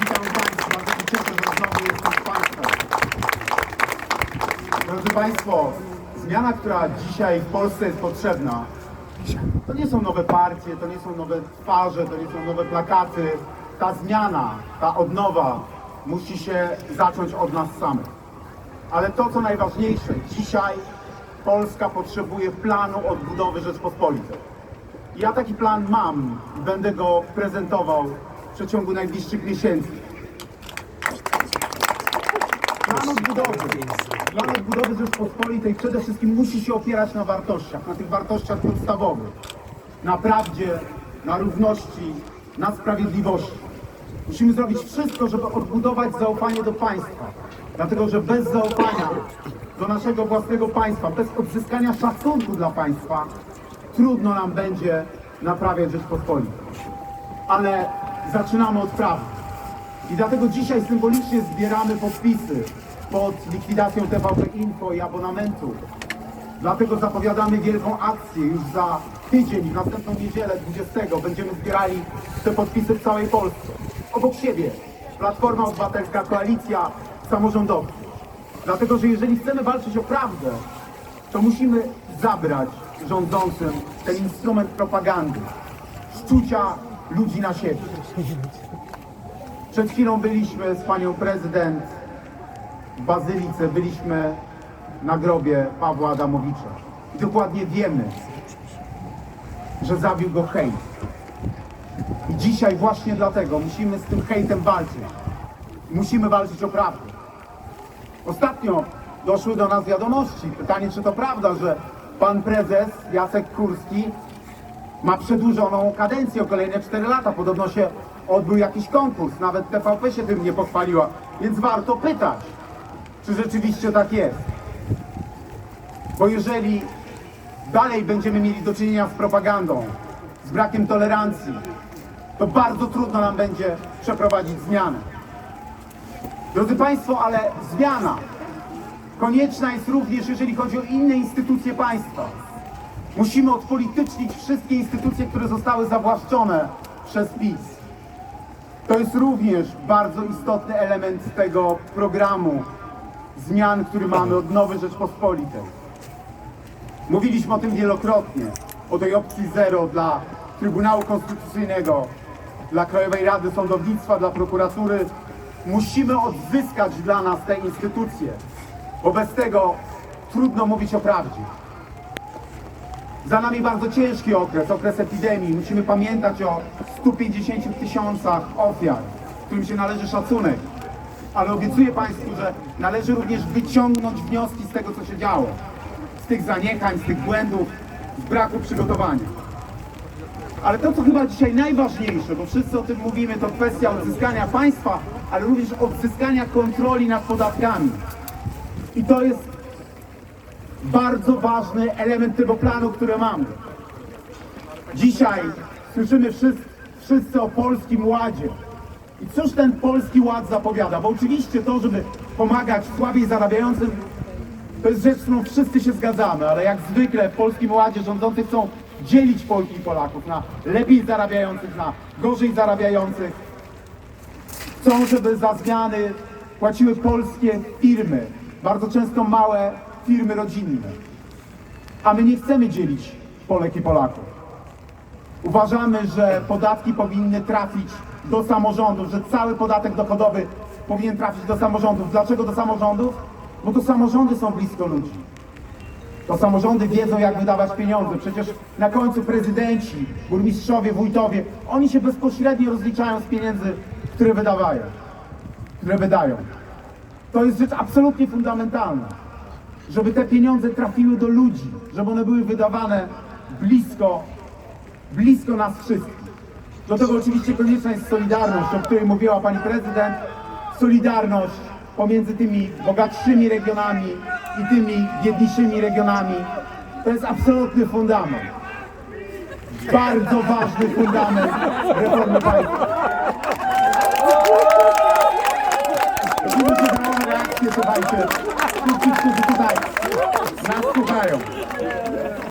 Witam Państwa, bardzo się cieszę, że znowu jestem z Państwem. Drodzy Państwo, zmiana, która dzisiaj w Polsce jest potrzebna, to nie są nowe partie, to nie są nowe twarze, to nie są nowe plakaty. Ta zmiana, ta odnowa musi się zacząć od nas samych. Ale to, co najważniejsze, dzisiaj Polska potrzebuje planu odbudowy Rzeczpospolitej. Ja taki plan mam i będę go prezentował przeciągu najbliższych miesięcy. Plan odbudowy, plan odbudowy Rzeczpospolitej przede wszystkim musi się opierać na wartościach, na tych wartościach podstawowych. Na prawdzie, na równości, na sprawiedliwości. Musimy zrobić wszystko, żeby odbudować zaufanie do państwa. Dlatego, że bez zaufania do naszego własnego państwa, bez odzyskania szacunku dla państwa, trudno nam będzie naprawiać Rzeczpospolitą. Ale zaczynamy od prawdy. I dlatego dzisiaj symbolicznie zbieramy podpisy pod likwidacją TVP Info i abonamentu. Dlatego zapowiadamy wielką akcję już za tydzień, w następną niedzielę 20 będziemy zbierali te podpisy w całej Polsce. Obok siebie Platforma Obywatelska, Koalicja Samorządowa. Dlatego, że jeżeli chcemy walczyć o prawdę, to musimy zabrać rządzącym ten instrument propagandy, szczucia ludzi na siebie. Przed chwilą byliśmy z panią prezydent w Bazylice, byliśmy na grobie Pawła Adamowicza. I dokładnie wiemy, że zabił go hejt. I dzisiaj właśnie dlatego musimy z tym hejtem walczyć. Musimy walczyć o prawdę. Ostatnio doszły do nas wiadomości. Pytanie, czy to prawda, że pan prezes Jacek Kurski ma przedłużoną kadencję o kolejne 4 lata. Podobno się odbył jakiś konkurs, nawet TVP się tym nie pochwaliła. Więc warto pytać, czy rzeczywiście tak jest. Bo jeżeli dalej będziemy mieli do czynienia z propagandą, z brakiem tolerancji, to bardzo trudno nam będzie przeprowadzić zmianę. Drodzy Państwo, ale zmiana konieczna jest również, jeżeli chodzi o inne instytucje państwa. Musimy odpolitycznić wszystkie instytucje, które zostały zawłaszczone przez PiS. To jest również bardzo istotny element tego programu zmian, który mamy od Nowej Rzeczpospolitej. Mówiliśmy o tym wielokrotnie, o tej opcji zero dla Trybunału Konstytucyjnego, dla Krajowej Rady Sądownictwa, dla prokuratury. Musimy odzyskać dla nas te instytucje, bo bez tego trudno mówić o prawdzie. Za nami bardzo ciężki okres, okres epidemii. Musimy pamiętać o 150 tysiącach ofiar, którym się należy szacunek. Ale obiecuję Państwu, że należy również wyciągnąć wnioski z tego, co się działo. Z tych zaniechań, z tych błędów, z braku przygotowania. Ale to, co chyba dzisiaj najważniejsze, bo wszyscy o tym mówimy, to kwestia odzyskania państwa, ale również odzyskania kontroli nad podatkami. I to jest bardzo ważny element tego planu, który mamy. Dzisiaj słyszymy wszyscy, wszyscy o polskim ładzie. I cóż ten polski ład zapowiada? Bo oczywiście to, żeby pomagać słabiej zarabiającym, to jest rzecz, z którą wszyscy się zgadzamy, ale jak zwykle w polskim ładzie rządzący chcą dzielić Polki i Polaków na lepiej zarabiających, na gorzej zarabiających. Chcą, żeby za zmiany płaciły polskie firmy, bardzo często małe firmy rodzinne. A my nie chcemy dzielić Polek i Polaków. Uważamy, że podatki powinny trafić do samorządów, że cały podatek dochodowy powinien trafić do samorządów. Dlaczego do samorządów? Bo to samorządy są blisko ludzi. To samorządy wiedzą, jak wydawać pieniądze. Przecież na końcu prezydenci, burmistrzowie, wójtowie, oni się bezpośrednio rozliczają z pieniędzy, które wydawają, które wydają. To jest rzecz absolutnie fundamentalna, żeby te pieniądze trafiły do ludzi, żeby one były wydawane blisko, blisko nas wszystkich. Do tego oczywiście konieczna jest solidarność, o której mówiła pani prezydent. Solidarność pomiędzy tymi bogatszymi regionami i tymi biedniejszymi regionami. To jest absolutny fundament. Bardzo ważny fundament reformy państwa. Widzimy zadowolone reakcje, słuchajcie,